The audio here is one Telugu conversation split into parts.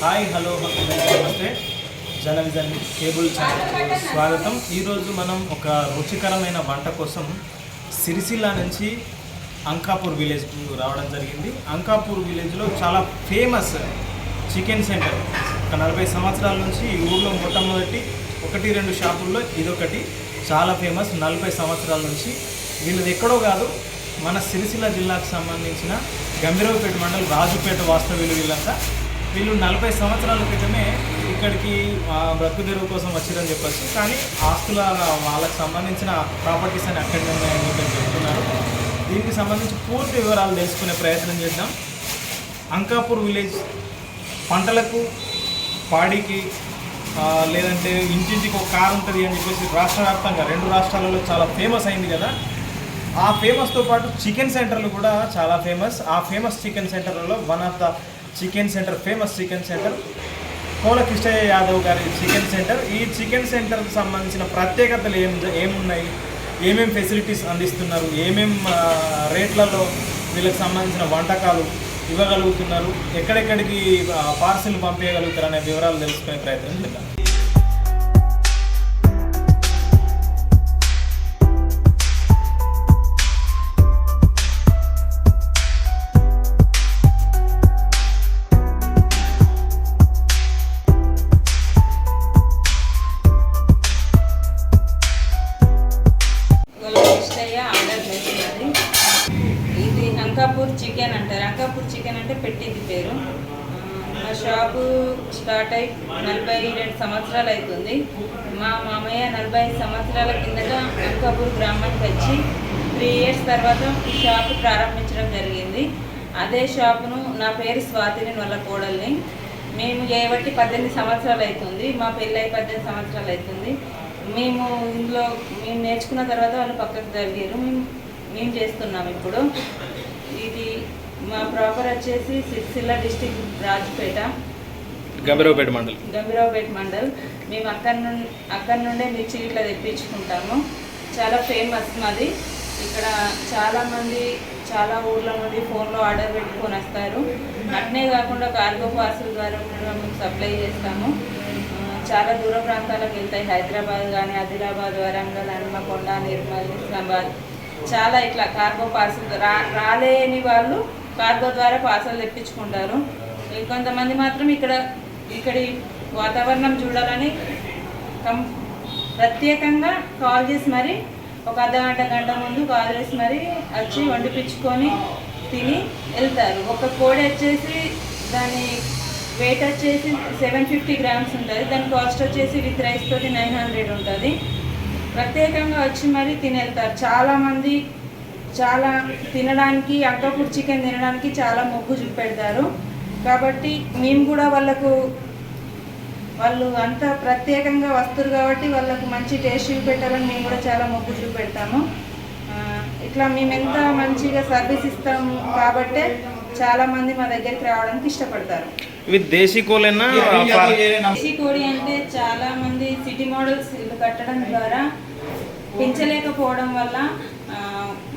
హాయ్ హలో నమస్తే. జర్నలిజం కేబుల్ ఛానల్ స్వాగతం. ఈరోజు మనం ఒక రుచికరమైన వంట కోసం సిరిసిల్ల నుంచి అంకాపూర్ విలేజ్ రావడం జరిగింది. అంకాపూర్ విలేజ్లో చాలా ఫేమస్ చికెన్ సెంటర్. ఒక నలభై సంవత్సరాల నుంచి ఈ ఊళ్ళో మొట్టమొదటి ఒకటి రెండు షాపుల్లో ఇదొకటి. చాలా ఫేమస్. నలభై సంవత్సరాల నుంచి వీళ్ళది ఎక్కడో కాదు మన సిరిసిల్ల జిల్లాకు సంబంధించిన గంభీరవపేట మండలం రాజుపేట వాస్తవ్యులు వీళ్ళంతా. వీళ్ళు నలభై సంవత్సరాల క్రితమే ఇక్కడికి ఆ, బ్రతుకు తెరువు కోసం వచ్చారని చెప్పచ్చు. కానీ ఆస్తుల వాళ్ళకి సంబంధించిన ప్రాపర్టీస్ అని అక్కడే ఉన్నాయని చెప్పి చెప్తున్నారు. దీనికి సంబంధించి పూర్తి వివరాలు తెలుసుకునే ప్రయత్నం చేద్దాం. అంకాపూర్ విలేజ్ పంటలకు పాడికి లేదంటే ఇంటింటికి ఒక కారు ఉంటుంది అని చెప్పేసి రాష్ట్ర వ్యాప్తంగా రెండు రాష్ట్రాలలో చాలా ఫేమస్ అయింది కదా. ఆ ఫేమస్తో పాటు చికెన్ సెంటర్లు కూడా చాలా ఫేమస్. ఆ ఫేమస్ చికెన్ సెంటర్లలో one of the chicken centre famous chicken centre. Kola Krishnaiah Yadav గారి చికెన్ సెంటర్. ఈ చికెన్ సెంటర్కి సంబంధించిన ప్రత్యేకతలు ఏం ఏమున్నాయి? ఏమేం ఫెసిలిటీస్ అందిస్తున్నారు? ఏమేం రేట్లలో వీళ్ళకి సంబంధించిన వంటకాలు ఇవ్వగలుగుతున్నారు? ఎక్కడెక్కడికి పార్సిల్ పంపేయగలుగుతారు అనే వివరాలు తెలుసుకునే ప్రయత్నం చేద్దాం. షాపు స్టార్ట్ అయి నలభై రెండు సంవత్సరాలు అవుతుంది. మా మామయ్య నలభై ఐదు సంవత్సరాల కిందట అంకాపూర్ గ్రామానికి వచ్చి త్రీ ఇయర్స్ తర్వాత ఈ షాపు ప్రారంభించడం జరిగింది. అదే షాపును నా పేరు స్వాతిని వాళ్ళ కోడల్ని. మేము చేయబట్టి పద్దెనిమిది సంవత్సరాలు అవుతుంది. మా పెళ్ళి అయి పద్దెనిమిది సంవత్సరాలు అవుతుంది. మేము ఇందులో మేము నేర్చుకున్న తర్వాత వాళ్ళు పక్కకు జరిగారు మేము మేము చేస్తున్నాం ఇప్పుడు. మా ప్రాపర్ వచ్చేసి సిరిసిల్ల డిస్టిక్ రాజపేట. గంభీరవపేట మండలి. గంభీరావుపేట మండల్. మేము అక్కడ నుండి అక్కడ నుండే మిర్చి ఇట్లా తెప్పించుకుంటాము. చాలా ఫేమస్ మాది. ఇక్కడ చాలా మంది చాలా ఊర్ల నుండి ఫోన్లో ఆర్డర్ పెట్టుకొని వస్తారు. అట్నే కాకుండా కార్గో పార్సల్ ద్వారా కూడా మేము సప్లై చేస్తాము. చాలా దూర ప్రాంతాలకు వెళ్తాయి. హైదరాబాద్ కానీ ఆదిలాబాద్ వరంగల్ హన్మకొండ నిర్మల్ నిజామాబాద్. చాలా ఇట్లా కార్గో పార్సల్ రా రాలేని వాళ్ళు కార్గో ద్వారా పార్సల్ తెప్పించుకుంటారు. ఇంకొంతమంది మాత్రం ఇక్కడ ఇక్కడి వాతావరణం చూడాలని కం ప్రత్యేకంగా కాల్ చేసి మరి ఒక అర్ధ గంట గంట ముందు కాల్ చేసి మరి వచ్చి వండిపించుకొని తిని వెళ్తారు. ఒక కోడి వచ్చేసి దాని వెయిట్ వచ్చేసి సెవెన్ ఫిఫ్టీ గ్రామ్స్ ఉంటుంది. దాని కాస్ట్ వచ్చేసి విత్ రైస్ తోటి నైన్ హండ్రెడ్ ఉంటుంది. ప్రత్యేకంగా వచ్చి మరి తిని వెళ్తారు. చాలామంది చాలా తినడానికి అంకాపూర్ చికెన్ తినడానికి చాలా మొగ్గు చూపెడతారు. కాబట్టి మేము కూడా వాళ్ళకు వాళ్ళు అంత ప్రత్యేకంగా వస్తారు కాబట్టి వాళ్ళకు మంచి టేస్ట్ చూపెట్టాలని మేము కూడా చాలా మొగ్గు చూపెడతాము. ఇట్లా మేము ఎంత మంచిగా సర్వీస్ ఇస్తాము కాబట్టే చాలా మంది మా దగ్గరికి రావడానికి ఇష్టపడతారు. ఇవి దేశీ కోలేనా? దేశీ కోడి అంటే చాలా మంది సిటీ మోడల్స్ ఇల్లు కట్టడం ద్వారా పెంచలేకపోవడం వల్ల ఆ,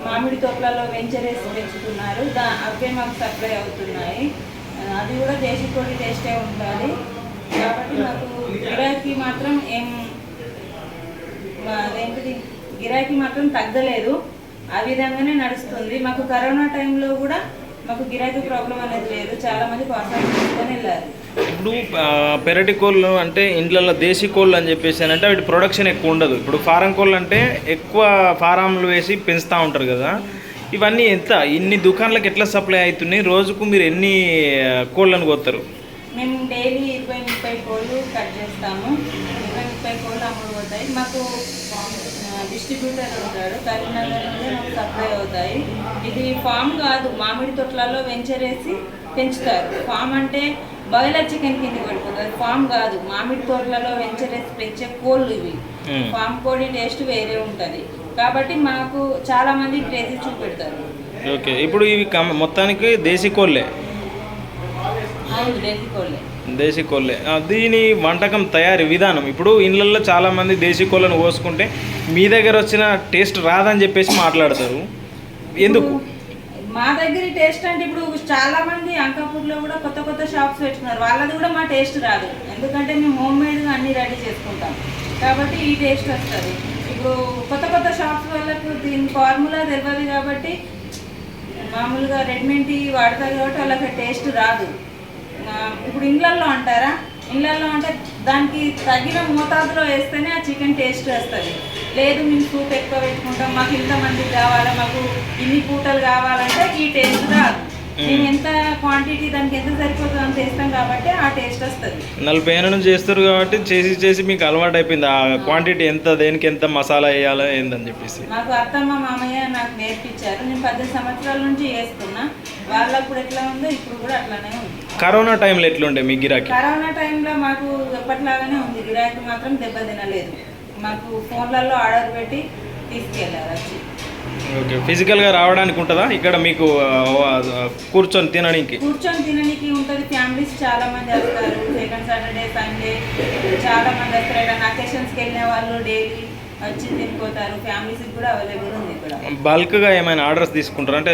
మామిడి తోటలలో వెంచరేసి పెంచుతున్నారు. దా అవే మాకు సప్లై అవుతున్నాయి. అది కూడా దేశీ కోడి టేస్టే ఉంటుంది కాబట్టి మాకు గిరాకీ మాత్రం ఏం అదేంటిది గిరాకీ మాత్రం తగ్గలేదు. ఆ విధంగానే నడుస్తుంది. మాకు కరోనా టైంలో కూడా మాకు గిరాకీ ప్రాబ్లం అనేది లేదు. చాలా మంది పార్సల్ తీసుకొని వెళ్ళారు. ఇప్పుడు పెరటి కోళ్ళు అంటే ఇండ్లలో దేశీ కోళ్ళు అని చెప్పేసి అని అంటే వాటి ప్రొడక్షన్ ఎక్కువ ఉండదు. ఇప్పుడు ఫారం కోళ్ళు అంటే ఎక్కువ ఫారంలు వేసి పెంచుతూ ఉంటారు కదా. ఇవన్నీ ఎంత? ఇన్ని దుకాణాలకు ఎట్లా సప్లై అవుతున్నాయి? రోజుకు మీరు ఎన్ని కోళ్ళను కోస్తారు మేము డైలీ ఇరవై ముప్పై కోళ్ళు కట్ చేస్తాము. ఇరవై ముప్పై కోళ్ళు అమ్ముడు పోతాయి. మాకు డిస్ట్రిబ్యూటర్ ఉంటాడు. కరీంనగర్ నుండి మాకు సప్లై అవుతాయి. ఇది ఫామ్ కాదు. మామిడి తొట్లలో వెంచరేసి పెంచుతారు. ఫామ్ అంటే బాయిలర్ చికెన్ కింద పడిపోతుంది. ఫామ్ కాదు. మామిడి తోటలలో వెంచరేసి పెంచే కోళ్ళు ఇవి. ఫామ్ కోడి టేస్ట్ వేరే ఉంటుంది. కాబట్టి మాకు చాలా మంది క్రేజీ చూపెడతారు. ఓకే. ఇప్పుడు ఇవి మొత్తానికి దేశీ కోళ్ళే? దేశీ కోళ్ళే. దేశీ కోళ్ళే. ఆ, దీని వంటకం తయారీ విధానం. ఇప్పుడు ఇళ్ళల్లో చాలామంది దేశీ కోళ్ళను కోసుకుంటే మీ దగ్గర వచ్చిన టేస్ట్ రాదని చెప్పేసి మాట్లాడతారు. ఎందుకు? మా దగ్గర టేస్ట్ అంటే ఇప్పుడు చాలా మంది అంకాపూర్లో కూడా కొత్త కొత్త షాప్స్ పెట్టుకున్నారు. వాళ్ళది కూడా మా టేస్ట్ రాదు. ఎందుకంటే మేము హోమ్ మేడ్గా అన్ని రెడీ చేసుకుంటాం. కాబట్టి ఈ టేస్ట్ వస్తుంది. ఇప్పుడు కొత్త కొత్త షాప్స్ వాళ్ళకు దీని ఫార్ములా తెలియదు కాబట్టి మామూలుగా రెడీమేడ్ వాడతారు కాబట్టి వాళ్ళకి టేస్ట్ రాదు. ఇప్పుడు ఇండ్లల్లో అంటారా? ఇళ్ళల్లో అంటే దానికి తగిన మోతాదులో వేస్తేనే ఆ చికెన్ టేస్ట్ వస్తుంది. లేదు మేము సూప్ ఎక్కువ పెట్టుకుంటాం మాకు ఇంతమందికి కావాలా మాకు ఇన్ని పూటలు కావాలంటే ఈ టేస్ట్ రాదు. మేము. ఎంత క్వాంటిటీ దానికి ఎంత సరిపోతుందో అంత వేస్తాం కాబట్టి ఆ టేస్ట్ వస్తుంది. నలభై ఏళ్ళ నుంచి చేస్తారు కాబట్టి చేసి చేసి మీకు అలవాటు అయిపోయింది. ఆ క్వాంటిటీ ఎంత దేనికి ఎంత మసాలా వేయాలో ఏందని చెప్పేసి. నాకు అత్తమ్మ మామయ్య నాకు నేర్పించారు. నేను పద్దెనిమిది సంవత్సరాల నుంచి చేస్తున్నా. వాళ్ళప్పుడు ఎట్లా ఉందో ఇప్పుడు కూడా అట్లానే ఉంది. కరోనా టైంలో ఎట్లుండే మీ గిరాకీ? కరోనా టైంలో మాకు ఎప్పటిలాగానే ఉంది. గిరాకీ మాత్రం దెబ్బ తినలేదు మాకు ఫోన్లలో ఆర్డర్ పెట్టి తీసుకెళ్ళారు వచ్చి. ఓకే ఫిజికల్గా రావడానికి ఉంటుందా? ఇక్కడ మీకు కూర్చొని తినడానికి కూర్చొని తినడానికి ఉంటుంది. ఫ్యామిలీస్ చాలా మంది వస్తారు. సెకండ్ సాటర్డే సండే చాలా మంది వస్తారు. ఏదైనా అకేషన్స్కి వెళ్ళిన వాళ్ళు డైలీ వచ్చి తినిపోతారు. ఫ్యామిలీస్ కూడా అవైలబుల్ ఉంది ఇక్కడ. బల్క్గా ఏమైనా ఆర్డర్స్ తీసుకుంటారా? అంటే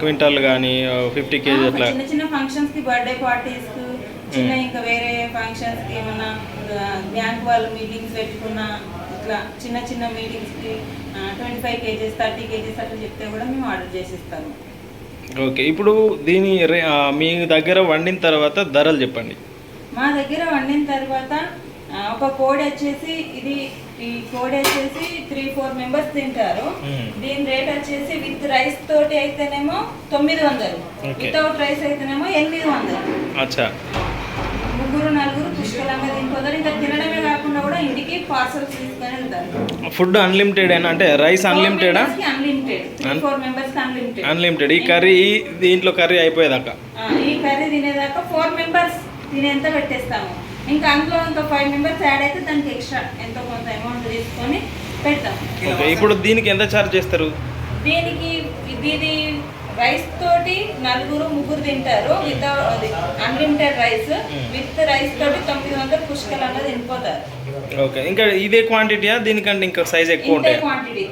క్వింటాల్ కానీ ఫిఫ్టీ కేజీ అట్లా? చిన్న చిన్న ఫంక్షన్స్కి బర్త్డే పార్టీస్ చిన్న ఇంకా వేరే ఫంక్షన్స్కి ఏమన్నా బ్యాంక్ వాళ్ళు మీటింగ్స్ పెట్టుకున్న ఇట్లా చిన్న చిన్న మీటింగ్స్కి twenty five KGs thirty KGs అట్లా చెప్తే కూడా మేము ఆర్డర్ చేసి ఇస్తాము ఓకే ఇప్పుడు దీని మీ దగ్గర వండిన తర్వాత ధరలు చెప్పండి. మా దగ్గర వండిన తర్వాత ఒక కోడి వచ్చేసి ఇది ఈ కోడి వచ్చేసి త్రీ ఫోర్ మెంబర్స్ తింటారు. దీని రేట్ వచ్చేసి విత్ రైస్ తోటి అయితేనేమో తొమ్మిది వందలు. వితౌట్ రైస్ అయితేనేమో ఎనిమిది వందలు. అచ్చా. ముగ్గురు నలుగురు పుష్కలంగా తినిపోతారు ఇంకా తినడమే కాకుండా కూడా ఇంటికి తీసుకొని వెళ్తారు. ఫుడ్ అన్లిమిటెడ్ అంటే రైస్ అన్లిమిటెడా? Unlimited unlimited. ఈ కర్రీ ఈ దీంట్లో కర్రీ అయిపోయేదాకా? ఈ కర్రీ తినేదాకా ఫోర్ మెంబర్స్ తినేంత పెట్టేస్తాము. ఇంకా అందులో ఇంకా ఫైవ్ మెంబర్స్ యాడ్ అయితే దానికి ఎక్స్ట్రా ఎంతో కొంత అమౌంట్ తీసుకొని పెడతాం ఇప్పుడు దీనికి ఎంత ఛార్జ్ చేస్తారు? దీనికి ఇది రైస్ తోటి నలుగురు ముగ్గురు తింటారు. With unlimited rice with rice తోటి తొమ్మిది వందలు పుష్కలంగా తినిపోతారు. ఓకే ఇంకా ఇదే క్వాంటిటీయా దీనికంటే ఇంకా సైజ్ ఎక్కువ ఉంటాయి. Quantity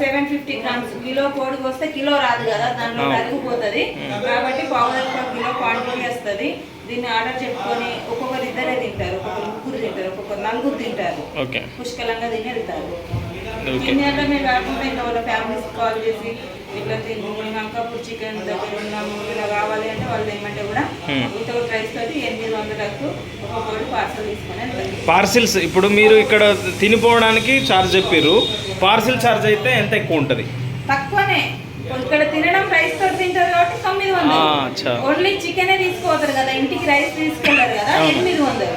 seven fifty grams kilo కోడికి వస్తే కిలో రాదు కదా? దాంట్లో అవును. కరిగిపోతుంది కాబట్టి పావు కిలో క్వాంటిటీ వస్తుంది. దీన్ని ఆర్డర్ చెప్పుకొని ఒక్కొక్కరు ఇద్దరే తింటారు. ఒక్కొక్కరు ముగ్గురు తింటారు. ఒక్కొక్కరు నలుగురు తింటారు. పుష్కలంగా తిని వెళ్తారు ఓకే తినేటమే కాకుండా ఇంకా వాళ్ళ ఫ్యామిలీస్ కాల్ చేసి ఇట్లా మేము అంకాపూర్ చికెన్ దగ్గర ఉన్నాము ఇలా కావాలి అంటే వాళ్ళు ఏమంటే కూడా. వితౌట్ రైస్ తోటి ఎనిమిది వందలకు ఒక్కొక్కటి పార్సల్ తీసుకొని పార్సిల్స్ ఇప్పుడు మీరు ఇక్కడ తినిపోవడానికి ఛార్జ్ చెప్పారు పార్సిల్ ఛార్జ్ అయితే ఎంత ఎక్కువ ఉంటుంది? తక్కువనే. ఇక్కడ తినడం రైస్ తోటి తింటారు కాబట్టి తొమ్మిది వందలు. ఓన్లీ చికెనే తీసుకోవద్దు కదా ఇంటికి రైస్ తీసుకెళ్తారు కదా. ఎనిమిది వందలు.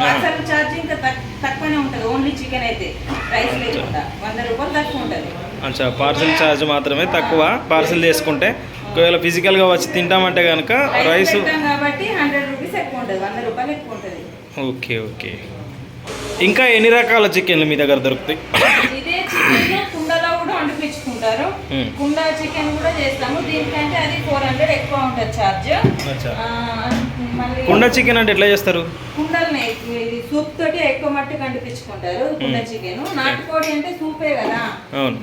పార్సల్ ఛార్జ్ ఇంకా తక్- తక్కువనే ఉంటుంది. ఓన్లీ చికెన్ అయితే. రైస్ లేకుండా. వంద రూపాయలు తక్కువ ఉంటుంది. అచ్చా పార్సిల్ ఛార్జ్ మాత్రమే తక్కువ. పార్సిల్ చేసుకుంటే ఒకవేళ ఫిజికల్గా వచ్చి తింటామంటే కనుక రైస్ రైస్ పెట్టాం కాబట్టి హండ్రెడ్ రూపీస్ ఎక్కువ ఉంటుంది. వంద రూపాయలు ఎక్కువ ఉంటుంది. Okay okay. ఇంకా ఎన్ని రకాల చికెన్లు మీ దగ్గర దొరుకుతాయి? ఇదే చికెన్ కుండలో కూడా వండిపించుకుంటారు. మ్మ్. కుండ చికెన్ కూడా చేస్తాము. దీనికంటే అది ఫోర్ హండ్రెడ్ ఎక్కువ ఉంటుంది ఛార్జ్ కుండ చికెన్ అంటే ఎట్లా చేస్తారు? కుండల్ని సూప్ తోటి ఎక్కువ మట్టు కండిపించుకుంటారు కుండ చికెన్. నాటుకోడి అంటే సూపే కదా.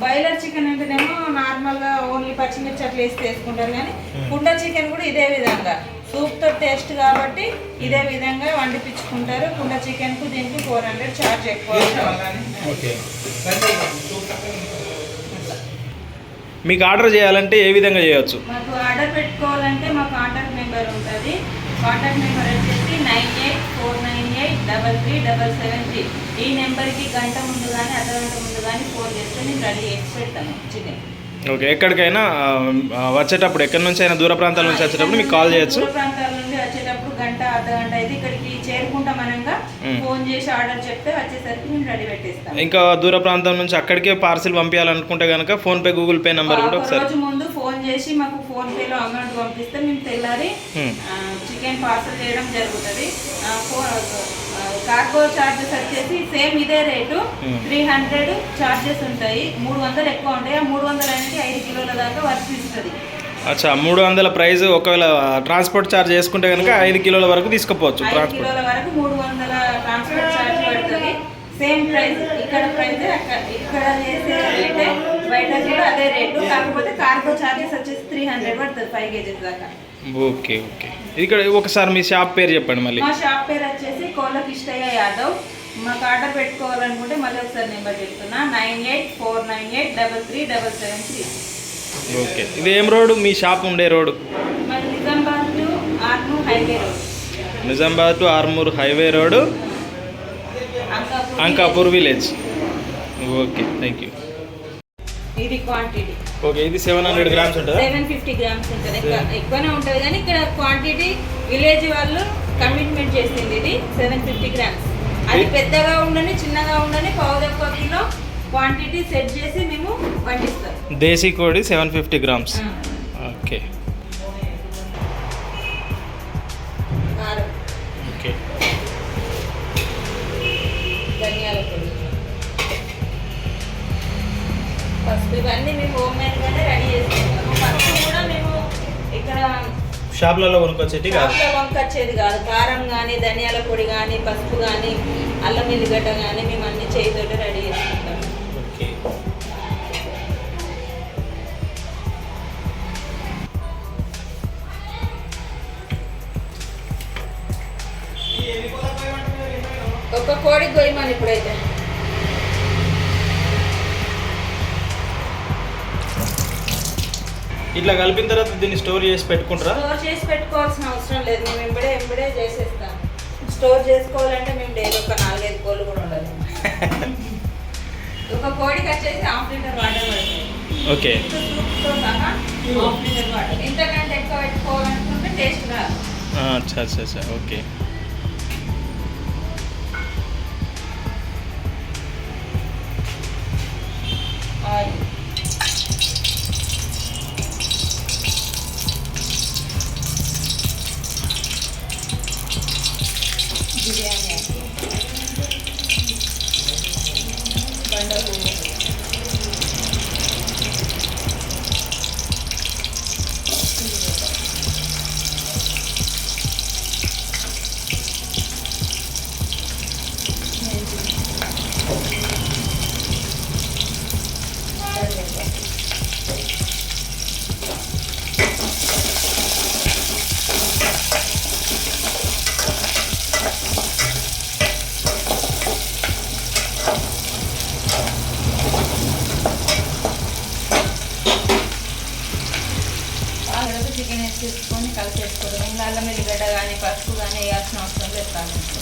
బాయిలర్ చికెన్ అంటేనేమో నార్మల్గా ఓన్లీ పచ్చిమిర్చి అట్లా వేసి వేసుకుంటారు కానీ కుండ చికెన్ కూడా ఇదే విధంగా. సూప్తో టేస్ట్ కాబట్టి ఇదే విధంగా వండిపించుకుంటారు. కుండ చికెన్కు దీనికి ఫోర్ హండ్రెడ్ ఛార్జ్ ఎక్కువ మీకు ఆర్డర్ చేయాలంటే ఏ విధంగా చేయొచ్చు? మాకు ఆర్డర్ పెట్టుకోవాలంటే మా కాంటాక్ట్ నెంబర్ ఉంటుంది. కాంటాక్ట్ నెంబర్ వచ్చేసి nine eight four nine eight double three double seven three. ఈ నెంబర్కి గంట ముందు కానీ అర్ధగంట ముందు కానీ ఫోన్ చేస్తే నేను రెడీ చేసి పెడతాను. చికెన్. ఓకే ఎక్కడికైనా వచ్చేటప్పుడు ఎక్కడి నుంచి అయినా దూర ప్రాంతాల నుంచి వచ్చేటప్పుడు మీకు కాల్ చేయొచ్చు. దూర ప్రాంతాల నుండి వచ్చేటప్పుడు గంట అర్ధ గంట అయితే ఇక్కడికి చేరుకుంటాం అనంగా. ఫోన్ చేసి ఆర్డర్ చెప్తే వచ్చేసరికి మేము రెడీ పెట్టేస్తాం ఇంకా దూర ప్రాంతం నుంచి అక్కడికే పార్సిల్ పంపించాలనుకుంటే కనుక ఫోన్పే గూగుల్ పే నెంబర్ కూడా ఒక ఒకసారి ముందు ఫోన్ చేసి మాకు ఫోన్ పేలో అమౌంట్ పంపిస్తే మేము తెల్లారి. చికెన్ పార్సల్ చేయడం జరుగుతుంది. కార్గో చార్జెస్ వచ్చేసి సేమ్ ఇదే రేటు. త్రీ హండ్రెడ్ చార్జెస్ ఉంటాయి. మూడు వందలు ఎక్కువ ఉంటాయి? ఆ మూడు వందలు అనేది ఐదు కిలోల దాకా వర్తిస్తుంది అచ్చా మూడు వందల ప్రైస్ ఒకవేళ ట్రాన్స్పోర్ట్ ఛార్జ్ చేసుకుంటే కనుక ఐదు కిలోల వరకు తీసుకుపోవచ్చు ట్రాన్స్పోర్ట్. కిలోల వరకు మూడు వందల ట్రాన్స్పోర్ట్ ఛార్జ్ పడుతుంది. సేమ్ ప్రైస్ ఇక్కడ ప్రైస్ ఇక్కడ చేసే రేటే కూడా అదే రేటు. కాకపోతే కార్గో చార్జెస్ వచ్చేసి త్రీ హండ్రెడ్ పడుతుంది ఫైవ్ కేజెస్ దాకా. Okay okay. ఇక్కడ ఒకసారి మీ షాప్ పేరు చెప్పండి మళ్ళీ. మా షాప్ పేరు వచ్చేసి కోల కిష్టయ్య యాదవ్. మాకు ఆర్డర్ పెట్టుకోవాలనుకుంటే మళ్ళీ ఒకసారి నెంబర్ చెప్తున్నా. Nine eight four nine eight double three double seven three. Okay. ఇది ఏం రోడ్ మీ షాప్ ఉండే road Nizamabad to Armoor highway road. Nizamabad to Armoor highway road Ankapur Ankapur village. Okay thank you ఇది క్వాంటిటీ. ఓకే ఇది సెవెన్ హండ్రెడ్ గ్రామ్స్ ఉంటుందా? సెవెన్ ఫిఫ్టీ గ్రామ్స్ ఉంటుంది. ఎక్కువ- ఎక్కువనే ఉంటుంది కానీ ఇక్కడ క్వాంటిటీ విలేజ్ వాళ్ళు కమిట్మెంట్ చేసింది ఇది సెవెన్ ఫిఫ్టీ గ్రామ్స్ అది పెద్దగా ఉండని చిన్నగా ఉండని పావు ఒక్క కిలో క్వాంటిటీ సెట్ చేసి మేము పండిస్తాం దేశీ కోడి సెవెన్ ఫిఫ్టీ గ్రామ్స్. ఓకే. ఇవన్నీ మేము హోమ్ మేడ్గానే రెడీ చేసుకుంటాము. కూడా మేము ఇక్కడ షాప్లలో కొనుక్కొచ్చేటి కాదు. షాప్లో వంకొచ్చేది కాదు. కారం కానీ ధనియాల పొడి కానీ పసుపు కానీ అల్లం ఎల్లిగడ్డ కానీ మేము అన్ని చేతితోటి రెడీ చేసుకుంటాం ఓకే. ఒక కోడి గొయ్యమని ఇప్పుడైతే. ఇట్లా కలిపిన తర్వాత దీన్ని స్టోర్ చేసి పెట్టుకుంటారా? స్టోర్ చేసి పెట్టుకోవాల్సిన అవసరం లేదు. మేము ఎంబడే ఎంబడే చేసేస్తాం. స్టోర్ చేసుకోవాలంటే మేము డైలీ ఒక నాలుగైదు కోళ్ళు కూడా ఉండాలి ఒక కోడికి వచ్చేసి హాఫ్ లీటర్ వాటర్ పడుతుంది. ఓకే. సూప్తో సహా హాఫ్ లీటర్ వాటర్. ఇంతకంటే ఎక్కువ పెట్టుకోవాలనుకుంటే టేస్ట్ రాదు. అచ్చా అచ్చా ఓకే. చికెన్ వేసేసుకొని తీసుకొని కలిపేసుకోవడం. ఇంకా అల్లం ఎల్లిగడ్డ కానీ పసుపు కానీ వేయాల్సిన అవసరం లేదు తాలింపులో.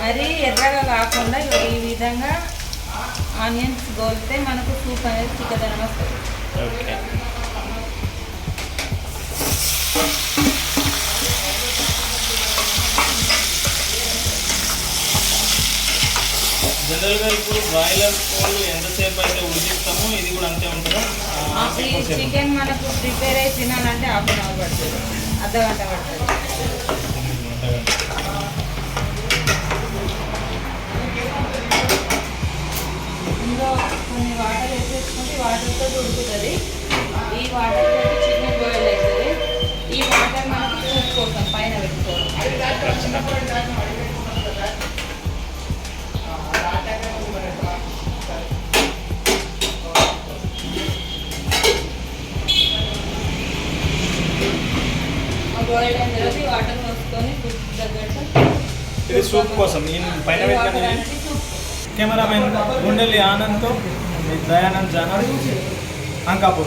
మరి ఎర్రగా కాకుండా ఈ విధంగా ఆనియన్స్ గోలితే మనకు సూప్ అనేది చిక్కదనం వస్తుంది. జనరల్గా ఇప్పుడు బ్రాయిలర్ కోళ్ళు ఎంతసేపు అయితే ఉడికిస్తామో ఇది కూడా అంతే ఉంటుందా? చికెన్ మనకు ప్రిపేర్ అయి తినాలంటే హాఫ్ అన్ అవర్ పడుతుంది. అర్ధ గంట పడుతుంది. ఇందులో కొన్ని వాటర్ వేసేసుకుంటే వాటర్తో ఉడుకుతుంది. ఈ వాటర్ చికెన్ బాయిల్ అవుతుంది. ఈ వాటర్ మనకు కోసం నేను పైన కెమెరామెన్ గుండెల్లి ఆనంద్తో మీ దయానంద్ జానర్ అంకాపూర్.